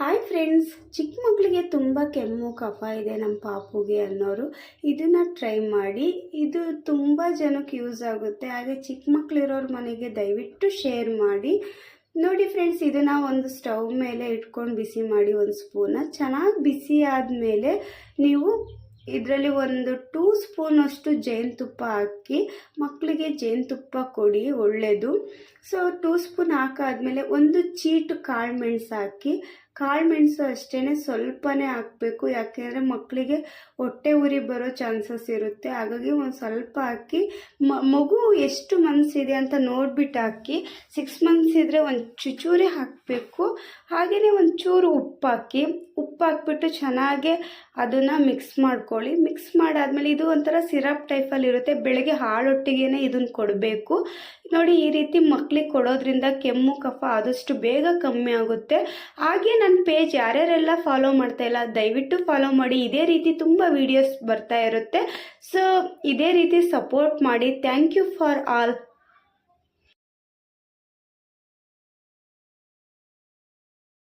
Hi friends ಚಿಕ್ಕ ಮಕ್ಕಳಿಗೆ ತುಂಬ ಕೆಮ್ಮು, ಕಫ ಇದೆ ನಮ್ಮ ಪಾಪುಗೆ ಅನ್ನೋರು ಇದನ್ನು ಟ್ರೈ ಮಾಡಿ. ಇದು ತುಂಬ ಜನಕ್ಕೆ ಯೂಸ್ ಆಗುತ್ತೆ. ಹಾಗೆ ಚಿಕ್ಕ ಮಕ್ಕಳಿರೋರ ಮನೆಗೆ ದಯವಿಟ್ಟು ಶೇರ್ ಮಾಡಿ. ನೋಡಿ ಫ್ರೆಂಡ್ಸ್ ಇದನ್ನು ಒಂದು ಸ್ಟವ್ ಮೇಲೆ ಇಟ್ಕೊಂಡು ಬಿಸಿ ಮಾಡಿ ಒಂದು ಸ್ಪೂನ ಚೆನ್ನಾಗಿ ಬಿಸಿ ಆದಮೇಲೆ ನೀವು ಇದರಲ್ಲಿ ಒಂದು ಟೂ ಸ್ಪೂನಷ್ಟು ಜೇನುತುಪ್ಪ ಹಾಕಿ ಮಕ್ಕಳಿಗೆ ಜೇನುತುಪ್ಪ ಕೊಡಿ ಒಳ್ಳೆಯದು ಸೊ ಟೂ ಸ್ಪೂನ್ ಹಾಕಾದ್ಮೇಲೆ ಒಂದು ಚೀಟು ಕಾಳು ಮೆಣಸು ಹಾಕಿ ಕಾಳು ಮೆಣಸು ಅಷ್ಟೇ ಸ್ವಲ್ಪನೇ ಹಾಕಬೇಕು. ಯಾಕೆಂದರೆ ಮಕ್ಕಳಿಗೆ ಹೊಟ್ಟೆ ಉರಿ ಬರೋ ಚಾನ್ಸಸ್ ಇರುತ್ತೆ. ಹಾಗಾಗಿ ಒಂದು ಸ್ವಲ್ಪ ಹಾಕಿ ಮಗು ಎಷ್ಟು ಮನಸ್ಸಿದೆ ಅಂತ ನೋಡಿಬಿಟ್ಟು ಹಾಕಿ ಸಿಕ್ಸ್ ಮಂತ್ಸ್ ಇದ್ದರೆ ಒಂದು ಚುಚೂರಿ ಹಾಕಬೇಕು. ಹಾಗೆಯೇ ಒಂದು ಚೂರು ಉಪ್ಪು ಹಾಕಿ, ಉಪ್ಪು ಹಾಕ್ಬಿಟ್ಟು ಚೆನ್ನಾಗೆ ಅದನ್ನು ಮಿಕ್ಸ್ ಮಾಡ್ಕೊಳ್ಳಿ. ಮಿಕ್ಸ್ ಮಾಡಾದಮೇಲೆ ಇದು ಒಂಥರ ಸಿರಪ್ ಟೈಪಲ್ಲಿ ಇರುತ್ತೆ. ಬೆಳಗ್ಗೆ ಹಾಳೊಟ್ಟಿಗೆ ಇದನ್ನು ಕೊಡಬೇಕು. ನೋಡಿ ಈ ರೀತಿ ಮಕ್ಕಳಿಗೆ ಕೊಡೋದ್ರಿಂದ ಕೆಮ್ಮು, ಕಫ ಆದಷ್ಟು ಬೇಗ ಕಮ್ಮಿ ಆಗುತ್ತೆ. ಹಾಗೆ ನನ್ನ ಪೇಜ್ ಯಾರ್ಯಾರೆಲ್ಲ ಫಾಲೋ ಮಾಡ್ತಾ ಇಲ್ಲ, ದಯವಿಟ್ಟು ಫಾಲೋ ಮಾಡಿ. ಇದೇ ರೀತಿ ತುಂಬ ವೀಡಿಯೋಸ್ ಬರ್ತಾ ಇರುತ್ತೆ. ಸೊ ಇದೇ ರೀತಿ ಸಪೋರ್ಟ್ ಮಾಡಿ. Thank you for all